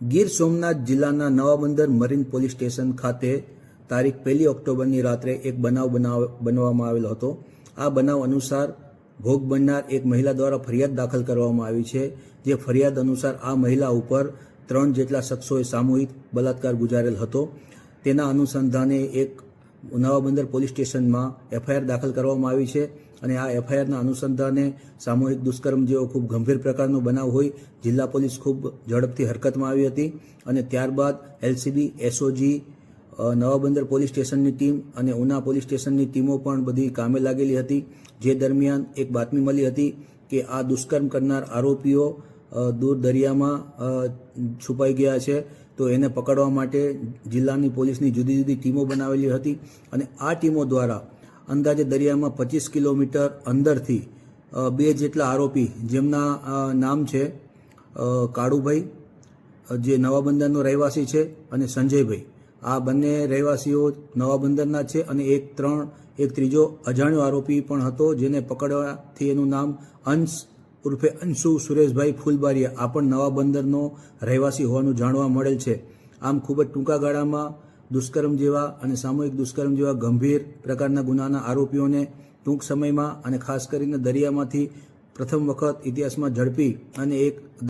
ગીર સોમનાથ જિલ્લાના Navabandar marine police station ખાતે તારીખ પહેલી ઓક્ટોબરની રાત્રે એક બનાવ બનાવ, બનવામાં આવેલો હતો. આ બનાવ અનુસાર ભોગ બનનાર એક મહિલા દ્વારા ફરિયાદ દાખલ કરવામાં આવી છે, જે ફરિયાદ અનુસાર આ મહિલા ઉપર ત્રણ જેટલા શખ્સોએ સામૂહિક બલાત્કાર ગુજારેલ હતો. તેના અનુસંધાને એક નવાબંદર પોલીસ સ્ટેશનમાં એફઆઈઆર દાખલ કરવામાં આવી છે અને આ એફઆઈઆરના અનુસંધાને સામૂહિક દુષ્કર્મ જેવો ખૂબ ગંભીર પ્રકારનો બનાવ હોય જિલ્લા પોલીસ ખૂબ ઝડપથી હરકતમાં આવી હતી અને ત્યારબાદ એલસીબી, એસઓજી નવા નવાબંદર પોલીસ સ્ટેશનની ટીમ અને ઉના પોલીસ સ્ટેશનની ટીમો પણ બધી કામે લાગેલી હતી. જે દરમિયાન એક બાતમી મળી હતી કે આ દુષ્કર્મ કરનાર આરોપીઓ દૂર દરિયામાં છુપાઈ ગયા છે, તો એને પકડવા માટે જિલ્લાની પોલીસની જુદી જુદી ટીમો બનાવેલી હતી અને આ ટીમો દ્વારા અંદાજે દરિયામાં પચીસ કિલોમીટર અંદરથી બે જેટલા આરોપી, જેમના નામ છે કાળુભાઈ જે નવાબંદરનો રહેવાસી છે, અને સંજયભાઈ. આ બંને રહેવાસીઓ નવા બંદરના છે અને એક ત્રણ, એક ત્રીજો અજાણ્યો આરોપી પણ હતો, જેને પકડવાથી એનું નામ અંશ ઉર્ફે અંશુ સુરેશભાઈ ફૂલબારીયા આ પણ નવાબંદરનો રહેવાસી હોવાનું જાણવા મળેલ છે. આમ ખૂબ જ ટૂંકા ગાળામાં દુષ્કર્મ જેવા અને સામૂહિક દુષ્કર્મ જેવા ગંભીર પ્રકારના ગુનાના આરોપીઓને ટૂંક સમયમાં અને ખાસ કરીને દરિયામાંથી પ્રથમ વખત ઇતિહાસમાં ઝડપી અને એક